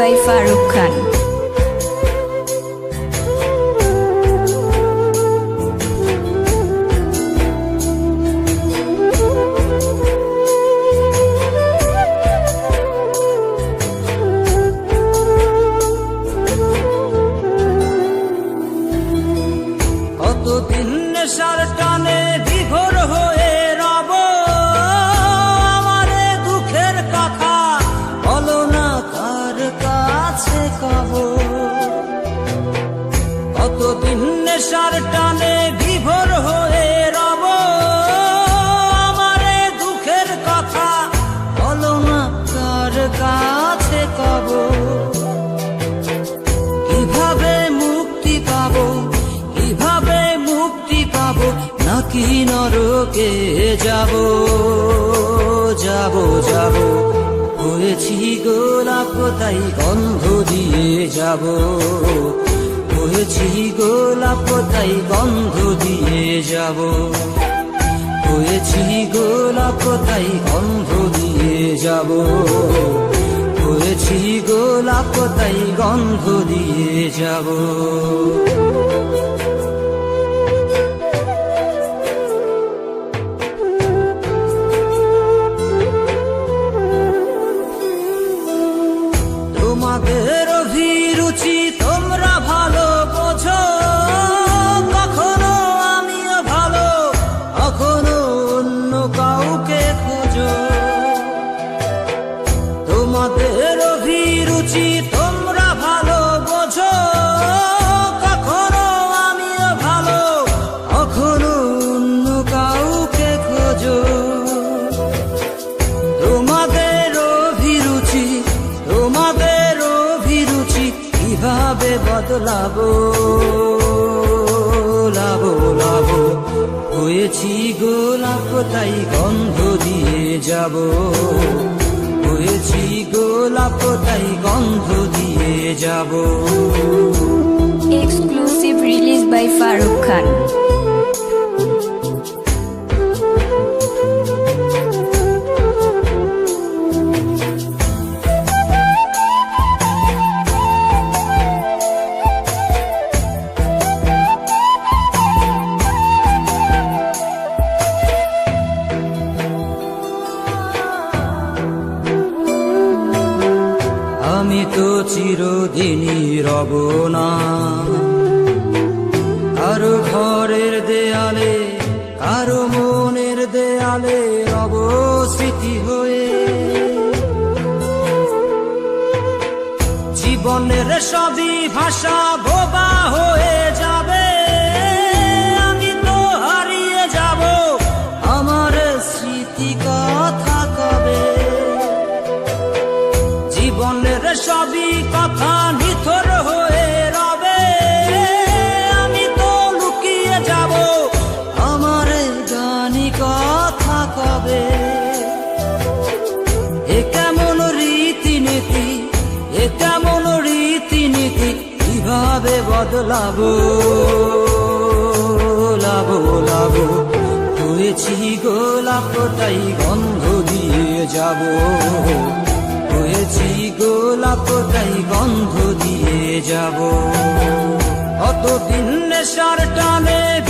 by Farooq Khan. কতদিন নেশার টানে বিভোর হয়ে কাছে কব। কতদিন নেশার টানে বিভোর হয়ে রব? আমারে দুঃখের কথা বলো না, কার কাছে কব? কীভাবে মুক্তি পাবো? কীভাবে মুক্তি পাবো? নাকি নরকে যাব? যাব যাব। হয়েছি গোলাপ তাই গন্ধ দিয়ে যাব। হয়েছি গোলাপ তাই গন্ধ দিয়ে যাব। হয়েছি গোলাপ তাই গন্ধ দিয়ে যাব। হয়েছি গোলাপ তাই গন্ধ দিয়ে যাব। তোমাদের অভিরুচি তোমরা ভালো বোঝো। কখনো আমিও ভালো কখনো অন্য কাউকে খুঁজো। তোমাদের অভিরুচি কীভাবে বদলাবো? লাবো লাবো। হয়েছি গোলাপ, তাই গন্ধ দিয়ে যাব। হয়েছি গোলাপ, তাই গন্ধ দিয়ে যাব। Exclusive release by Farooq Khan. আমি তো চিরদিনই রব না। কারও ঘরের দেয়ালে, কারও মনের দেয়ালে রব স্মৃতি হয়ে। জীবনের সবই ভাষা বোবা হয়ে যাবে। রীতিনীতি কীভাবে বদলাবো? লাবো লাবো। হয়েছি গোলাপ তাই গন্ধ দিয়ে যাব। হয়েছি গোলাপটাই গন্ধ দিয়ে যাব। অতদিন নেশার টানে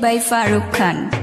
By Farooq Khan.